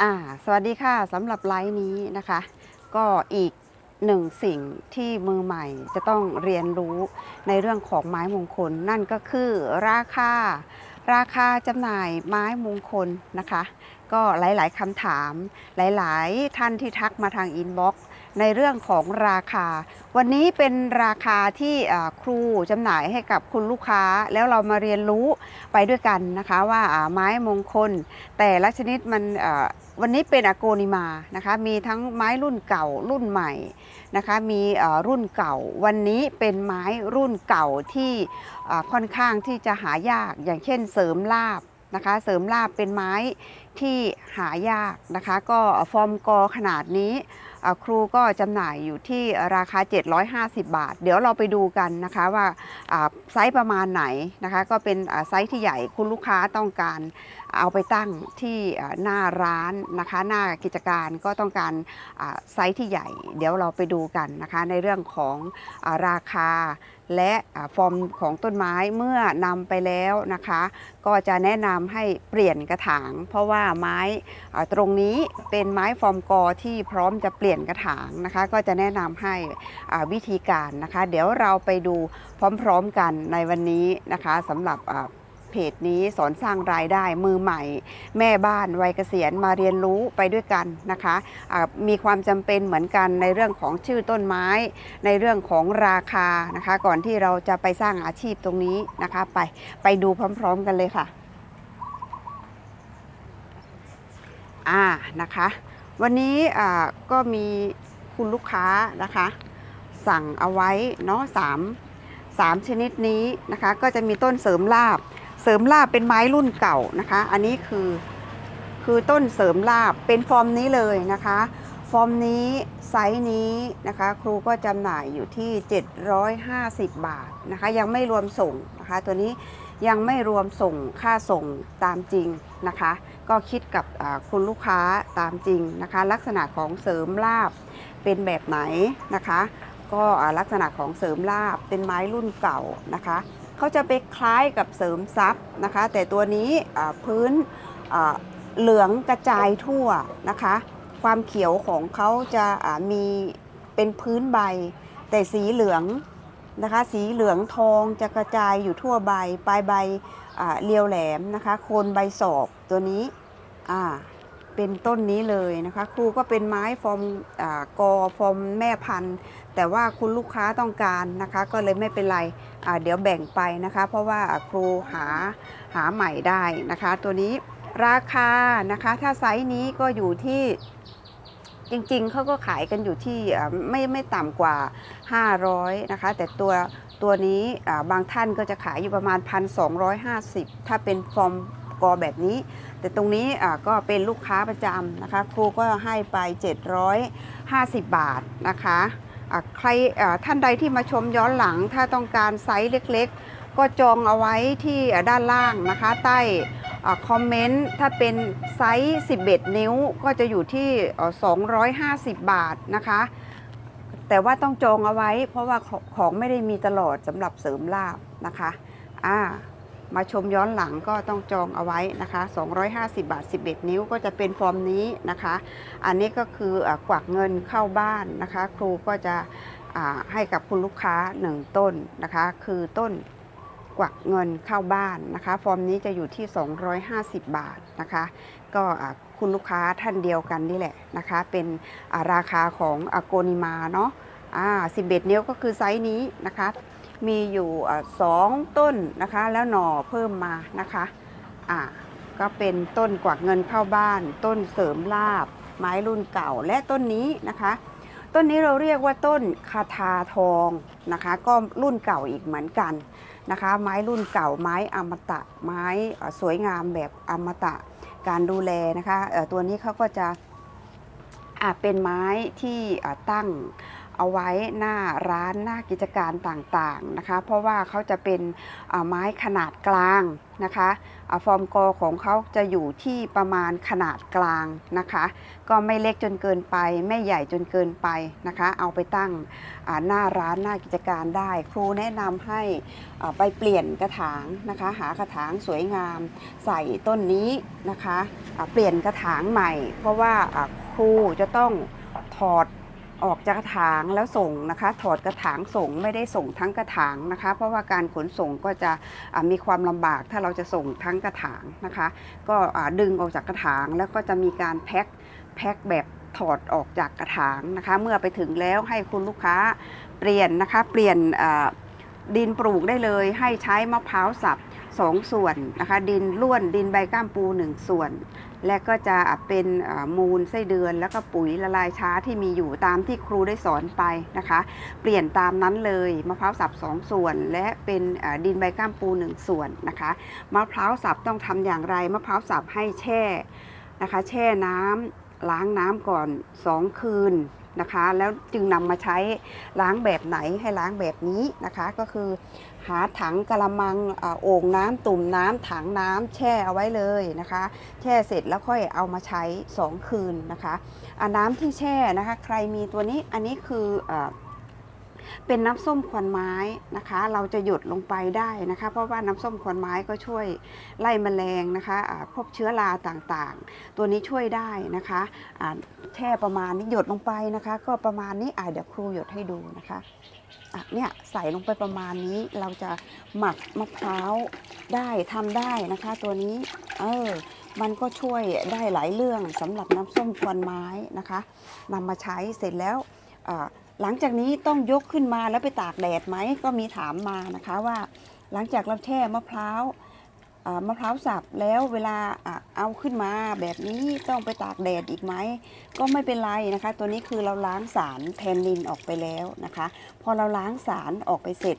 อ่าสวัสดีค่ะสำหรับไลฟ์นี้นะคะ ก็อีกหนึ่งสิ่งที่มือใหม่จะต้องเรียนรู้ในเรื่องของไม้มงคล นั่นก็คือราคา ราคาจำหน่ายไม้มงคลนะคะ ก็หลายๆคำถามหลาย ๆ ท่านที่ทักมาทางอินบ็อกซ์ ในเรื่องของราคา วันนี้เป็นราคาที่ครูจำหน่ายให้กับคุณลูกค้า แล้วเรามาเรียนรู้ไปด้วยกันนะคะว่าไม้มงคล แต่ละชนิดมันวันนี้เป็นอโกนิมานะคะมีทั้งไม้รุ่นเก่ารุ่นใหม่นะคะมีรุ่นเก่า วันนี้เป็นไม้รุ่นเก่าที่ค่อนข้างที่จะหายากอย่างเช่นเสริมลาบนะคะเสริมลาบเป็นไม้ที่หายากนะคะ ก็ฟอร์มกอขนาดนี้ ครูก็จำหน่ายอยู่ที่ราคา 750 บาท เดี๋ยวเราไปดูกันนะคะว่าไซส์ประมาณไหนนะคะก็เป็นไซส์ที่ใหญ่คุณลูกค้าต้องการเอาไปตั้งที่หน้าร้านนะคะหน้ากิจการก็ต้องการไซส์ที่ใหญ่ เดี๋ยวเราไปดูกันนะคะในเรื่องของอราคา และฟอร์มของต้นไม้เมื่อนำไปแล้วนะคะ ก็จะแนะนำให้เปลี่ยนกระถาง เพราะว่าไม้ตรงนี้เป็นไม้ฟอร์มกอที่พร้อมจะเปลี่ยนกระถางนะคะ ก็จะแนะนำให้วิธีการนะคะ เดี๋ยวเราไปดูพร้อมๆกันในวันนี้นะคะสำหรับ เพจนี้สอนสร้างรายได้มือใหม่ แม่บ้านวัยเกษียณมาเรียนรู้ไปด้วยกันนะคะะมีความจำเป็นเหมือนกันในเรื่องของชื่อต้นไม้ ในเรื่องของราคานะคะ ก่อนที่เราจะไปสร้างอาชีพตรงนี้นะคะ ไปไปดูพร้อม ๆ กันเลยค่ะอ่านะคะ วันนี้อ่าก็มีคุณลูกค้านะคะ สั่งเอาไว้เนาะสามสามชนิดนี้นะคะ ก็จะมีต้นเสริมลาบ เสริมลาบเป็นไม้รุ่นเก่านะคะ อันนี้คือคือต้นเสริมลาบเป็นฟอร์มนี้เลยนะคะ ฟอร์มนี้ไซส์นี้นะคะ ครูก็จำหน่ายอยู่ที่ 750 บาทนะคะ ยังไม่รวมส่งนะคะ ตัวนี้ยังไม่รวมส่งค่าส่งตามจริงนะคะ ก็คิดกับคุณลูกค้าตามจริงนะคะ ลักษณะของเสริมลาบเป็นแบบไหนนะคะ ก็ลักษณะของเสริมลาบเป็นไม้รุ่นเก่านะคะ เขาจะไปคล้ายกับเสริมซับนะคะ แต่ตัวนี้พื้นเหลืองกระจายทั่วนะคะ ความเขียวของเขาจะมีเป็นพื้นใบ แต่สีเหลืองนะคะ สีเหลืองทองจะกระจายอยู่ทั่วใบ ปลายใบเรียวแหลมนะคะ โคนใบสอบตัวนี้อ่า เป็นต้นนี้เลยนะคะ ครูก็เป็นไม้ฟอร์มอากอฟอร์มแม่พันธุ์ แต่ว่าคุณลูกค้าต้องการนะคะ ก็เลยไม่เป็นไรอ่าเดี๋ยวแบ่งไปนะคะ เพราะว่าครูหาหาใหม่ได้นะคะ ตัวนี้ราคานะคะ ถ้าไซส์นี้ก็อยู่ที่จริงๆ เขาก็ขายกันอยู่ที่อ่าไม่ไม่ต่ำกว่า 500 นะคะ แต่ตัวตัวนี้บางท่านก็จะขายอยู่ประมาณ 1,250 ถ้าเป็นฟอร์ม กอแบบนี้ แต่ตรงนี้ก็เป็นลูกค้าประจำนะคะ ครูก็ให้ไป 750 บาทนะคะะใครท่านใดที่มาชมย้อนหลัง ถ้าต้องการไซส์เล็กๆ ก็จองเอาไว้ที่ด้านล่างนะคะ ใต้อคอมเมนต์ถ้าเป็นไซส์ 11 นิ้วก็จะอยู่ที่เอ่อ250 บาทนะคะ แต่ว่าต้องจองเอาไว้ เพราะว่าของไม่ได้มีตลอดสำหรับเสริมลาบนะคะ อ่า มาชมย้อนหลังก็ต้องจองเอาไว้นะคะ 250 บาท 11 นิ้วก็จะเป็นฟอร์มนี้นะคะ อันนี้ก็คือกวักเงินเข้าบ้านนะคะ ครูก็จะให้กับคุณลูกค้าหนึ่งต้นนะคะ คือต้นกวักเงินเข้าบ้านนะคะ ฟอร์มนี้จะอยู่ที่ 250 บาทนะคะ ก็คุณลูกค้าท่านเดียวกันนี่แหละนะคะ เป็นราคาของอโกนิมาเนาะอ่า11 นิ้วก็คือไซส์นี้นะคะ มีอยู่สองต้นนะคะ แล้วหน่อเพิ่มมานะคะอ่าก็เป็นต้นกวักเงินเข้าบ้าน ต้นเสริมลาบ ไม้รุ่นเก่าและต้นนี้นะคะ ต้นนี้เราเรียกว่าต้นคาทาทองนะคะ ก็รุ่นเก่าอีกเหมือนกันนะคะ ไม้รุ่นเก่าไม้อมตะไม้สวยงามแบบอมตะการดูแลนะคะตัวนี้เขาก็จะเป็นไม้ที่ตั้ง เอาไว้หน้าร้านหน้ากิจการต่างๆนะคะ เพราะว่าเขาจะเป็นไม้ขนาดกลางนะคะอฟอร์มกอของเขาจะอยู่ที่ประมาณขนาดกลางนะคะ ก็ไม่เล็กจนเกินไป ไม่ใหญ่จนเกินไปนะคะ เอาไปตั้งหน้าร้านหน้ากิจการได้ ครูแนะนำให้ไปเปลี่ยนกระถางนะคะ หากระถางสวยงามใส่ต้นนี้นะคะ เปลี่ยนกระถางใหม่ เพราะว่าครูจะต้องถอด ออกจากกระถางแล้วส่งนะคะ ถอดกระถางส่งไม่ได้ส่งทั้งกระถางนะคะ เพราะว่าการขนส่งก็จะมีความลำบากถ้าเราจะส่งทั้งกระถางนะคะ ก็ดึงออกจากกระถางแล้วก็จะมีการแพ็คแพ็คแบบถอดออกจากกระถางนะคะ เมื่อไปถึงแล้วให้คุณลูกค้าเปลี่ยนนะคะ เปลี่ยนดินปลูกได้เลย ให้ใช้มะพร้าวสับ สองส่วนนะคะดินล้วนดินใบก้ามปูหนึ่งส่วน และก็จะเป็นมูลไส้เดือน แล้วก็ปุ๋ยละลายช้าที่มีอยู่ตามที่ครูได้สอนไปนะคะ เปลี่ยนตามนั้นเลยมะพร้าวสับสองส่วน และเป็นดินใบก้ามปูหนึ่งส่วนนะคะมะพร้าวสับต้องทำอย่างไรมะพร้าวสับให้แช่นะคะ แช่น้ำล้างน้ำก่อน 2 คืน นะคะ แล้วจึงนำมาใช้ล้างแบบไหนให้ล้างแบบนี้นะคะ ก็คือหาถังกระมังโอ่งน้ำตุ่มน้ำถังน้ำแช่เอาไว้เลยนะคะ แช่เสร็จแล้วค่อยเอามาใช้ 2 คืนนะคะน้ำที่แช่นะคะ ใครมีตัวนี้อันนี้คืออ เป็นน้ำส้มควันไม้นะคะ เราจะหยดลงไปได้นะคะ เพราะว่าน้ำส้มควันไม้ก็ช่วยไล่แมลงนะคะอ่าพวกเชื้อราต่างๆ ตัวนี้ช่วยได้นะคะอ่าแช่ประมาณนี้หยดลงไปนะคะ ก็ประมาณนี้อ่าเดี๋ยวครูหยดให้ดูนะคะะเนี่ยใส่ลงไปประมาณนี้เราจะหมักมะพร้าวได้ทำได้นะคะ ตัวนี้เออมันก็ช่วยได้หลายเรื่องสำหรับน้ำส้มควันไม้นะคะนำมาใช้เสร็จแล้วอ่า หลังจากนี้ต้องยกขึ้นมาแล้วไปตากแดดไหมก็มีถามมานะคะว่า หลังจากเราแช่มะพร้าวมะพร้าวสับแล้วเวลาอเอาขึ้นมาแบบนี้ต้องไปตากแดดอีกไหมก็ไม่เป็นไรนะคะ ตัวนี้คือเราล้างสารแทนนินออกไปแล้วนะคะ พอเราล้างสารออกไปเสร็จ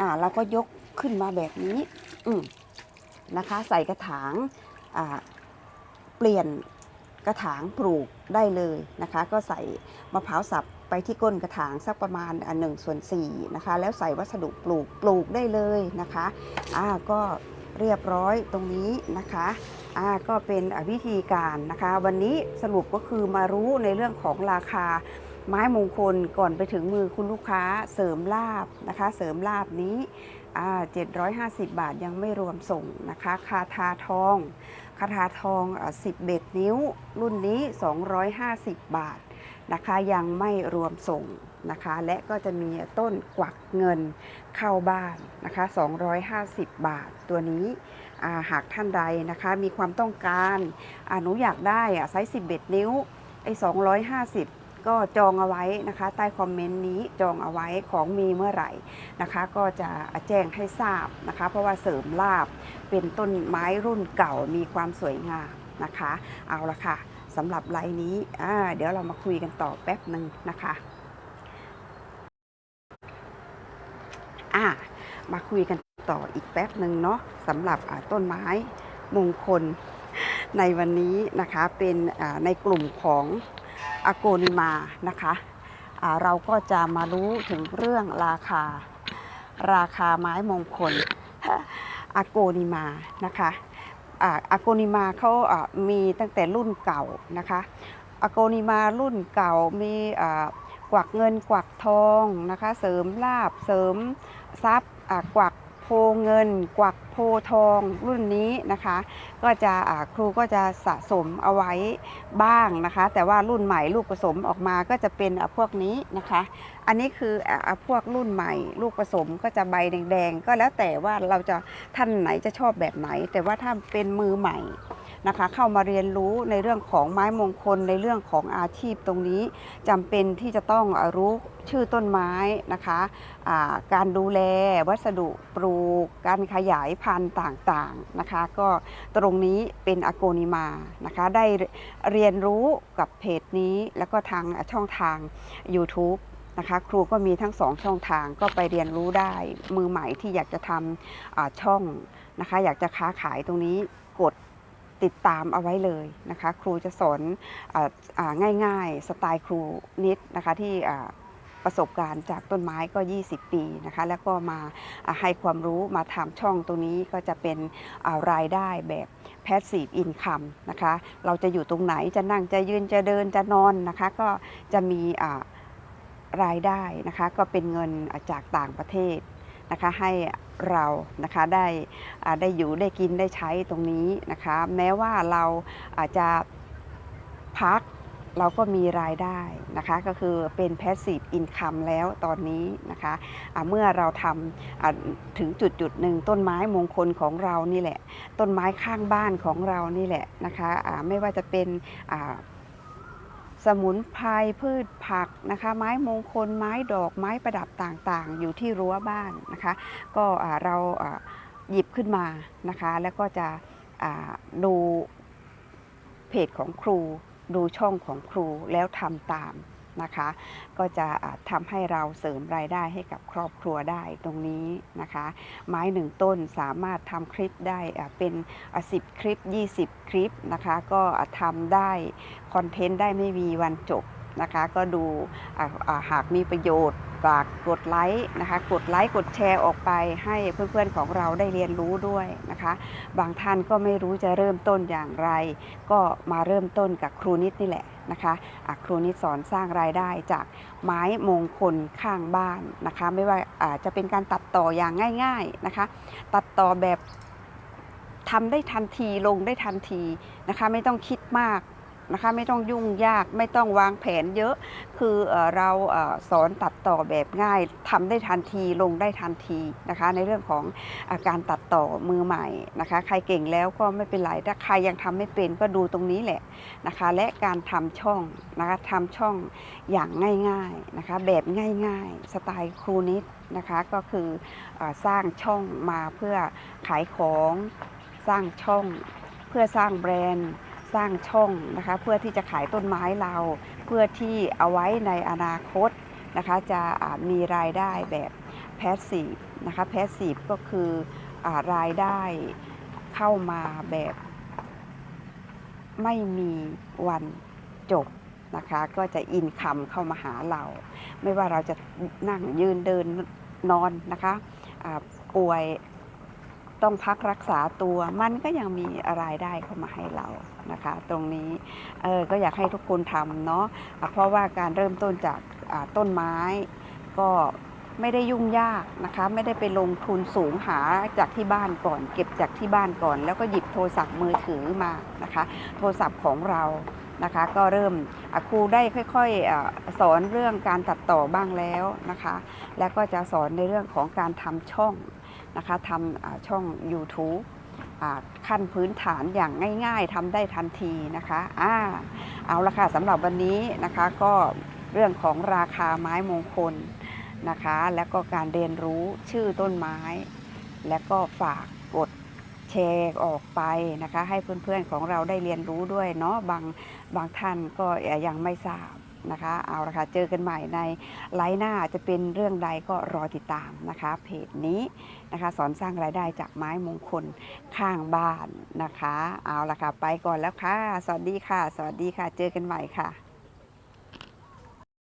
อ่าเราก็ยกขึ้นมาแบบนี้อืนะคะ ใส่กระถางอ่าเปลี่ยนกระถางปลูกได้เลยนะคะ ก็ใส่มะพร้าวสับ ไปที่ก้นกระถางสักประมาณหนึ่งส่วนสี่นะคะ แล้วใส่วัสดุปลูกปลูกได้เลยนะคะอ่าก็เรียบร้อยตรงนี้นะคะอ่าก็เป็นวิธีการนะคะ วันนี้สรุปก็คือมารู้ในเรื่องของราคาไม้มงคลก่อนไปถึงมือคุณลูกค้าเสริมลาบนะคะ เสริมลาบนี้อ่า750 บาทยังไม่รวมส่งนะคะ คาทาทอง คาถาทอง10เบ็ดนิ้ว รุ่นนี้ 250 บาทนะคะ ยังไม่รวมส่งนะคะ และก็จะมีต้นกวักเงินเข้าบ้านนะคะ 250 บาทตัวนี้หากท่านใดนะคะมีความต้องการอหนูอยากได้ไซส์10เบ็ดนิ้วไอ้250 ก็จองเอาไว้นะคะ ใต้คอมเมนต์นี้จองเอาไว้ของมีเมื่อไหร่นะคะ ก็จะแจ้งให้ทราบนะคะ เพราะว่าเสริมลาบเป็นต้นไม้รุ่นเก่ามีความสวยงามนะคะ เอาละค่ะสำหรับไลน์นี้เดี๋ยวเรามาคุยกันต่อแป๊บหนึ่งนะคะอ่ามาคุยกันต่ออีกแป๊บหนึ่งเนาะสำหรับต้นไม้มงคลในวันนี้นะคะเป็นในกลุ่มของ อโกนิมานะคะเราก็จะมารู้ถึงเรื่องราคา ราคาไม้มงคลอาโกนิมานะคะอาอาโกนิมาเขามีตั้งแต่รุ่นเก่านะคะอาโกนิมารุ่นเก่ามีกวักเงินกวักทองนะคะ เสริมลาบเสริมทรัพย์กวัก พเงิน กวักโพทองรุ่นนี้นะคะ ก็จะครูก็จะสะสมเอาไว้บ้างนะคะ แต่ว่ารุ่นใหม่ลูกผสมออกมาก็จะเป็นพวกนี้นะคะ อันนี้คืออพวกรุ่นใหม่ ลูกผสมก็จะใบแดงๆ ก็แล้วแต่ว่าเราจะท่านไหนจะชอบแบบไหน แต่ว่าถ้าเป็นมือใหม่ นะคะ เข้ามาเรียนรู้ในเรื่องของไม้มงคลในเรื่องของอาชีพตรงนี้จำเป็นที่จะต้องรู้ชื่อต้นไม้นะคะอ่าการดูแลวัสดุปลูก การขยายพันธุ์ต่างๆนะคะ ก็ตรงนี้เป็นอโกนิมานะคะ ได้เรียนรู้กับเพจนี้แล้วก็ทางช่องทาง YouTube นะคะครูก็มีทั้งสองช่องทางก็ไปเรียนรู้ได้ มือใหม่ที่อยากจะทำช่องนะคะ อยากจะค้าขายตรงนี้กด ติดตามเอาไว้เลยนะคะ ครูจะสอนออง่ายๆ สไตล์ครูนิดนะคะที่ประสบการณ์จากต้นไม้ก็ 20 ปีนะคะ แล้วก็มาให้ความรู้มาทำช่องตรงนี้ก็จะเป็นารายได้แบบ passive income นะคะ เราจะอยู่ตรงไหนจะนั่งจะยืนจะเดินจะนอนนะคะ ก็จะมีรายได้นะคะ ก็เป็นเงินจากต่างประเทศนะคะให้ เรานะคะได้ได้อยู่ได้กินได้ใช้ตรงนี้นะคะ แม้ว่าเราอาจจะพักเราก็มีรายได้นะคะก็คือเป็น passive income แล้วตอนนี้นะคะะเมื่อเราทำถึงจุดจุดหนึ่งต้นไม้มงคลของเรานี่แหละ ต้นไม้ข้างบ้านของเรานี่แหละนะคะะไม่ว่าจะเป็น สมุนไพรพืชผักนะคะ ไม้มงคลไม้ดอกไม้ประดับต่างๆ อยู่ที่รั้วบ้านนะคะ ก็เราหยิบขึ้นมานะคะ แล้วก็จะดูเพจของครู ดูช่องของครูแล้วทำตาม นะคะ ก็จะทำให้เราเสริมรายได้ให้กับครอบครัวได้ตรงนี้นะคะ ไม้หนึ่งต้นสามารถทำคลิปได้เป็น 10 คลิป 20 คลิปนะคะ ก็ทำได้คอนเทนต์ได้ไม่มีวันจบ นะคะก็ดูหากมีประโยชน์ฝากกดไลค์นะคะกดไลค์กดแชร์ออกไปให้เพื่อนๆของเราได้เรียนรู้ด้วยนะคะ บางท่านก็ไม่รู้จะเริ่มต้นอย่างไร ก็มาเริ่มต้นกับครูนิดนี่แหละนะคะะครูนิดสอนสร้างรายได้จากไม้มงคลข้างบ้านนะคะ ไม่ว่าอ่าจะเป็นการตัดต่ออย่างง่าย ๆนะคะ ตัดต่อแบบทำได้ทันทีลงได้ทันทีนะคะ ไม่ต้องคิดมาก นะคะไม่ต้องยุ่งยากไม่ต้องวางแผนเยอะ คือเอเราเอสอนตัดต่อแบบง่ายทำได้ทันทีลงได้ทันทีนะคะ ในเรื่องของอาการตัดต่อมือใหม่นะคะ ใครเก่งแล้วก็ไม่เป็นไรถ้าใครยังทำไม่เป็นก็ดูตรงนี้แหละนะคะ และการทำช่องนะคะทำช่องอย่างง่ายๆนะคะ แบบง่ายๆ สไตล์ครูนิดนะคะก็คืออสร้างช่องมาเพื่อขายของสร้างช่อง เพื่อสร้างแบรนด์ สร้างช่องนะคะ เพื่อที่จะขายต้นไม้เรา เพื่อที่เอาไว้ในอนาคตนะคะ จะมีรายได้แบบแพสซีฟนะคะแพสซีฟก็คืออรายได้เข้ามาแบบไม่มีวันจบนะคะก็จะอินคัมเข้ามาหาเรา ไม่ว่าเราจะนั่งยืนเดินนอนนะคะอ่าป่วย ต้องพักรักษาตัวมันก็ยังมีรายได้เข้ามาให้เรานะคะ ตรงนี้เออก็อยากให้ทุกคนทำเนาะเพราะว่าการเริ่มต้นจากต้นไม้ก็ไม่ได้ยุ่งยากนะคะ ไม่ได้ไปลงทุนสูงหาจากที่บ้านก่อน เก็บจากที่บ้านก่อน แล้วก็หยิบโทรศัพท์มือถือมานะคะ โทรศัพท์ของเรานะคะ ก็เริ่มครูได้ค่อยๆอสอนเรื่องการตัดต่อบ้างแล้วนะคะ แล้วก็จะสอนในเรื่องของการทำช่อง นะคะทำช่อง YouTube อขั้นพื้นฐานอย่างง่าย ๆทำได้ทันทีนะคะอ่าเอาละค่ะสำหรับวันนี้นะคะก็เรื่องของราคาไม้มงคลนะคะ แล้วก็การเรียนรู้ชื่อต้นไม้ แล้วก็ฝากกดแชร์ออกไปนะคะ ให้เพื่อนๆของเราได้เรียนรู้ด้วยเนาะบางบางท่านก็ยังไม่ทราบ นะคะ เอาละค่ะ เจอกันใหม่ในไลฟ์หน้าจะเป็นเรื่องใดก็รอติดตามนะคะ เพจนี้นะคะ สอนสร้างรายได้จากไม้มงคลข้างบ้านนะคะ เอาละค่ะ ไปก่อนแล้วค่ะ สวัสดีค่ะ สวัสดีค่ะ เจอกันใหม่ค่ะ